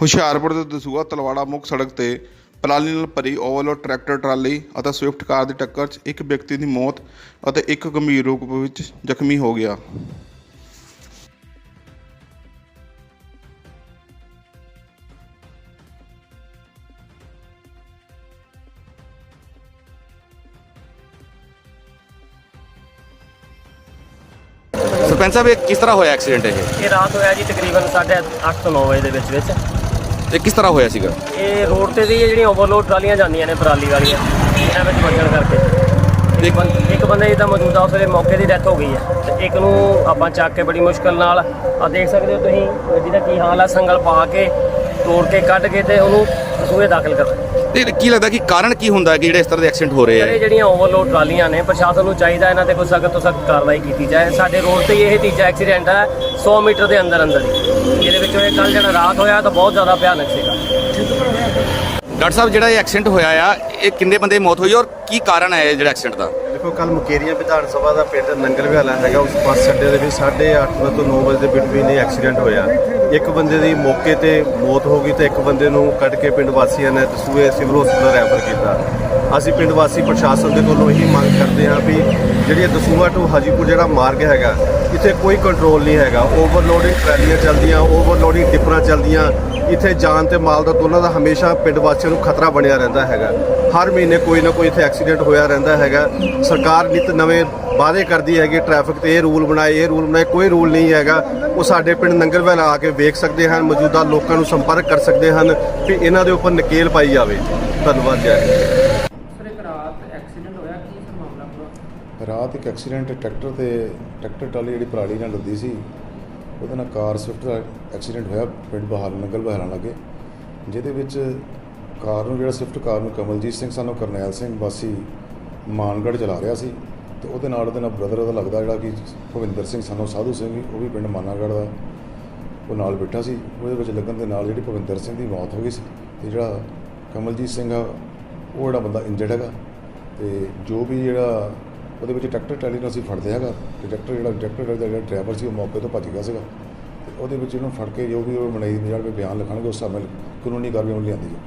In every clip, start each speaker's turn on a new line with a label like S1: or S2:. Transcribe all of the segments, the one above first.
S1: ਹੁਸ਼ਿਆਰਪੁਰ ਦੇ ਦਸੂਹਾ ਤਲਵਾੜਾ ਮੁੱਖ ਸੜਕ ਤੇ ਪਰਾਲੀ ਨਾਲ ਭਰੀ ਓਵਰਲੋਡ ਟਰੈਕਟਰ ਟਰਾਲੀ ਅਤੇ ਸਵਿਫਟ ਕਾਰ ਦੀ ਟੱਕਰ 'ਚ ਇੱਕ ਵਿਅਕਤੀ ਦੀ ਮੌਤ ਅਤੇ ਇੱਕ ਗੰਭੀਰ ਰੂਪ ਵਿੱਚ ਜ਼ਖਮੀ ਹੋ ਗਿਆ।
S2: ਸਰਪੰਚ ਸਾਹਿਬ ਇਹ ਕਿਸ ਤਰ੍ਹਾਂ ਹੋਇਆ ਐਕਸੀਡੈਂਟ ਇਹ?
S3: ਇਹ ਰਾਤ ਹੋਇਆ ਜੀ ਤਕਰੀਬਨ 8:30 ਤੋਂ 9 ਵਜੇ ਦੇ ਵਿੱਚ ਵਿੱਚ।
S2: ਇਹ ਕਿਸ ਤਰ੍ਹਾਂ ਹੋਇਆ ਸੀਗਾ?
S3: ਇਹ ਰੋਡ ਤੇ ਦੀ ਜਿਹੜੀਆਂ ਓਵਰਲੋਡ ਟਰਾਲੀਆਂ ਜਾਂਦੀਆਂ ਨੇ ਪਰਾਲੀ ਵਾਲੀਆਂ ਇਹਨਾਂ ਵਿੱਚ ਵੱਜਣ ਕਰਕੇ। ਇੱਕ ਬੰ- ਇੱਕ ਬੰਦੇ ਦੀ ਤਾਂ ਮੌਜੂਦਾ ਉਸ ਵੇਲੇ ਮੌਕੇ ਦੀ ਡੈਥ ਹੋ ਗਈ ਹੈ। ਤੇ ਇੱਕ ਨੂੰ ਆਪਾਂ ਚੱਕ ਕੇ ਬੜੀ ਮੁਸ਼ਕਲ ਨਾਲ ਆ ਦੇਖ ਸਕਦੇ ਹੋ ਤੁਸੀਂ ਗੱਡੀ ਦਾ ਕੀ ਹਾਲ ਆ ਸੰਗਲ ਪਾ ਕੇ ਤੋੜ ਕੇ ਕੱਢ ਕੇ ਤੇ ਉਹਨੂੰ ਸੂਏ ਦਾਖਲ ਕਰ
S2: ਤੇ ਕੀ ਲੱਗਦਾ ਕਿ ਕਾਰਨ ਕੀ ਹੁੰਦਾ ਹੈ ਕਿ ਜਿਹੜੇ ਇਸ ਤਰ੍ਹਾਂ ਦੇ ਐਕਸੀਡੈਂਟ ਹੋ ਰਹੇ ਆ?
S3: ਜਿਹੜੀਆਂ ਓਵਰਲੋਡ ਟਰਾਲੀਆਂ ਨੇ ਪ੍ਰਸ਼ਾਸਨ ਨੂੰ ਚਾਹੀਦਾ ਇਹਨਾਂ ਤੇ ਕੋਈ ਸਖਤ ਤੋਂ ਸਖਤ ਕਾਰਵਾਈ ਕੀਤੀ ਜਾਏ। ਸਾਡੇ ਰੋਡ ਤੇ ਹੀ ਇਹ ਤੀਜਾ ਐਕਸੀਡੈਂਟ ਹੈ 100 ਮੀਟਰ ਦੇ ਅੰਦਰ ਅੰਦਰ ਹੀ। ਜਿਹਦੇ ਵਿੱਚੋਂ ਇਹ ਕੱਲ ਜਿਹੜਾ ਰਾਤ ਹੋਇਆ ਤਾਂ ਬਹੁਤ ਜ਼ਿਆਦਾ ਭਿਆਨਕ ਸੀਗਾ।
S2: ਡਾਕਟਰ ਸਾਹਿਬ ਜਿਹੜਾ ਇਹ ਐਕਸੀਡੈਂਟ ਹੋਇਆ ਆ ਇਹ ਕਿੰਨੇ ਬੰਦੇ ਦੀ ਮੌਤ ਹੋਈ ਔਰ ਕੀ ਕਾਰਨ ਹੈ ਇਹ ਜਿਹੜਾ ਐਕਸੀਡੈਂਟ ਦਾ?
S4: ਦੇਖੋ ਕੱਲ ਮੁਕੇਰੀਆਂ ਵਿਧਾਨ ਸਭਾ ਦਾ ਪਿੰਡ ਨੰਗਲ ਵਿਹਾਲਾ ਹੈਗਾ ਉਸ ਬੱਸ ਅੱਡੇ ਦੇ ਵਿੱਚ 8:30 ਵਜੇ ਤੋਂ 9 ਵਜੇ ਦੇ ਬਿਟਵੀਨ ਇਹ ਐਕਸੀਡੈਂਟ ਹੋਇਆ। ਇੱਕ ਬੰਦੇ ਦੀ ਮੌਕੇ ਤੇ ਮੌਤ ਹੋ ਗਈ ਤੇ ਇੱਕ ਬੰਦੇ ਨੂੰ ਕੱਢ ਕੇ ਪਿੰਡ ਵਾਸੀਆਂ ਨੇ ਦਸੂਏ ਸਿਵਲ ਹਸਪਤਾਲ ਰੈਫਰ ਕੀਤਾ। ਅਸੀਂ ਪਿੰਡ ਵਾਸੀ ਪ੍ਰਸ਼ਾਸਨ ਦੇ ਕੋਲੋਂ ਇਹੀ ਮੰਗ ਕਰਦੇ ਹਾਂ ਵੀ ਜਿਹੜੀ ਇਹ ਦਸੂਆ ਟੂ ਹਾਜੀਪੁਰ ਜਿਹੜਾ ਮਾਰਗ ਹੈਗਾ ਇੱਥੇ ਕੋਈ ਕੰਟਰੋਲ ਨਹੀਂ ਹੈਗਾ। ਓਵਰਲੋਡਿੰਗ ਟਰਾਲੀਆਂ ਚੱਲਦੀਆਂ ਓਵਰਲੋਡਿੰਗ ਟਿੱਪਰਾਂ ਚੱਲਦੀਆਂ। ਇੱਥੇ ਜਾਨ ਤੇ ਮਾਲ ਦਾ ਦੋਨਾਂ ਦਾ ਹਮੇਸ਼ਾ ਪਿੰਡ ਵਾਸੀਆਂ ਨੂੰ ਖਤਰਾ ਬਣਿਆ ਰਹਿੰਦਾ ਹੈਗਾ। ਹਰ ਮਹੀਨੇ ਕੋਈ ਨਾ ਕੋਈ ਇੱਥੇ ਐਕਸੀਡੈਂਟ ਹੋਇਆ ਰਹਿੰਦਾ ਹੈਗਾ। ਸਰਕਾਰ ਨਿਤ ਨਵੇਂ ਵਾਅਦੇ ਕਰਦੀ ਹੈਗੀ ਟ੍ਰੈਫਿਕ ਤੇ ਇਹ ਰੂਲ ਬਣਾਏ, ਇਹ ਰੂਲ ਬਣਾਏ, ਕੋਈ ਰੂਲ ਨਹੀਂ ਹੈਗਾ। ਉਹ ਸਾਡੇ ਪਿੰਡ ਨੰਗਲਵੈਲ ਆ ਕੇ ਵੇਖ ਸਕਦੇ ਹਨ, ਮੌਜੂਦਾ ਲੋਕਾਂ ਨੂੰ ਸੰਪਰਕ ਕਰ ਸਕਦੇ ਹਨ ਕਿ ਇਹਨਾਂ ਦੇ ਉੱਪਰ ਨਕੇਲ ਪਾਈ ਜਾਵੇ। ਧੰਨਵਾਦ, ਜੈ
S5: ਰਾਤ
S6: ਇੱਕ ਐਕਸੀਡੈਂਟ ਟਰੈਕਟਰ ਤੇ ਟਰੈਕਟਰ ਟਰਾਲੀ ਜਿਹੜੀ ਪਰਾਲੀ ਨਾਲ ਲੱਦੀ ਸੀ, ਉਹਦੇ ਨਾਲ ਕਾਰ ਸਵਿਫਟ ਦਾ ਐਕਸੀਡੈਂਟ ਹੋਇਆ, ਪਿੰਡ ਬਹਾਲ, ਨੰਗਲ ਬਹਾਲਾਂ ਲਾਗੇ। ਜਿਹਦੇ ਵਿੱਚ ਕਾਰ ਨੂੰ ਜਿਹੜਾ ਸਵਿਫਟ ਕਾਰ ਨੂੰ ਕਮਲਜੀਤ ਸਿੰਘ, ਸਾਨੂੰ ਕਰਨੈਲ ਸਿੰਘ ਵਾਸੀ ਮਾਨਗੜ੍ਹ ਚਲਾ ਰਿਹਾ ਸੀ ਤੇ ਉਹਦੇ ਨਾਲ ਉਹਦੇ ਨਾਲ ਬ੍ਰਦਰ ਉਹਦਾ ਲੱਗਦਾ ਜਿਹੜਾ ਕਿ ਭਵਿੰਦਰ ਸਿੰਘ, ਸਾਨੂੰ ਸਾਧੂ ਸਿੰਘ ਉਹ ਵੀ ਪਿੰਡ ਮਾਨਾਗੜ੍ਹ ਦਾ ਉਹ ਨਾਲ ਬੈਠਾ ਸੀ। ਉਹਦੇ ਵਿੱਚ ਲੱਗਣ ਦੇ ਨਾਲ ਜਿਹੜੀ ਭਵਿੰਦਰ ਸਿੰਘ ਦੀ ਮੌਤ ਹੋ ਗਈ ਸੀ ਤੇ ਜਿਹੜਾ ਕਮਲਜੀਤ ਸਿੰਘ ਆ, ਉਹ ਜਿਹੜਾ ਬੰਦਾ ਇੰਜਰਡ ਹੈਗਾ ਤੇ ਜੋ ਵੀ ਜਿਹੜਾ ਉਹਦੇ ਵਿੱਚ ਟਰੈਕਟਰ ਟਰਾਲੀ ਨੂੰ ਅਸੀਂ ਫੜਦੇ ਹੈਗਾ ਤੇ ਟਰੈਕਟਰ ਜਿਹੜਾ ਟਰੈਕਟਰ ਦਾ ਜਿਹੜਾ ਡਰਾਈਵਰ ਸੀ ਉਹ ਮੌਕੇ ਤੋਂ ਭੱਜ ਗਿਆ ਸੀਗਾ। ਤੇ ਉਹਦੇ ਵਿੱਚ ਇਹਨੂੰ ਫੜ ਕੇ ਜੋ ਵੀ ਉਹ ਮਨਾਈ ਮਜਾਲ ਕੇ ਬਿਆਨ ਲਿਖਣਗੇ, ਉਸ ਹਿਸਾਬ ਨਾਲ ਕਾਨੂੰਨੀ ਕਾਰਵਾਈ ਉਹ ਲਿਆਂਦੀ ਜਾਊ।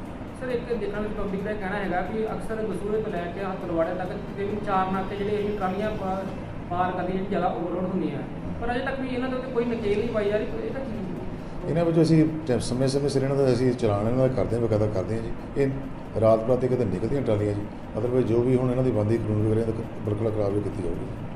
S5: ਸਰ, ਇੱਕ ਦੇਖਣ ਵਿੱਚ ਪਬਲਿਕ ਦਾ ਕਹਿਣਾ ਹੈਗਾ ਕਿ ਅਕਸਰ ਗਸੂਰੇ ਤੋਂ ਲੈ ਕੇ ਹਤਲਵਾੜੇ ਤੱਕ ਤਕਰੀਬਨ ਚਾਰ ਨਾਕੇ ਜਿਹੜੇ ਇਹ ਟਰਾਲੀਆਂ ਪਾਰ ਕਰਦੀਆਂ, ਜਿਹੜੀ ਜ਼ਿਆਦਾ ਓਵਰਲੋਡ ਹੁੰਦੀਆਂ। ਪਰ ਅਜੇ ਤੱਕ ਵੀ ਇਹਨਾਂ ਦੇ ਉੱਤੇ ਕੋਈ ਨਕੇਲ ਨਹੀਂ ਪਾਈ ਜਾ ਰਹੀ ਇਹ ਤਾਂ
S6: ਇਹਨਾਂ ਵਿੱਚੋਂ ਅਸੀਂ ਸਮੇਂ ਸਮੇਂ ਸਿਰ ਇਹਨਾਂ ਦਾ ਅਸੀਂ ਚਲਾਨ ਇਹਨਾਂ ਦਾ ਕਰਦੇ ਹਾਂ, ਬਕਾਇਦਾ ਕਰਦੇ ਹਾਂ ਜੀ। ਇਹ ਰਾਤ ਬਰਾਤੇ ਕਦੇ ਨਿਕਲਦੀਆਂ ਟਰਾਲੀਆਂ ਜੀ। ਅਦਰਵਾਈਜ਼ ਜੋ ਵੀ ਹੁਣ ਇਹਨਾਂ ਦੀ ਬੰਦੀ ਕਾਨੂੰਨ ਵਗੈਰਾ ਬਿਲਕੁਲ ਕਾਰਵਾਈ ਕੀਤੀ ਜਾਊਗੀ।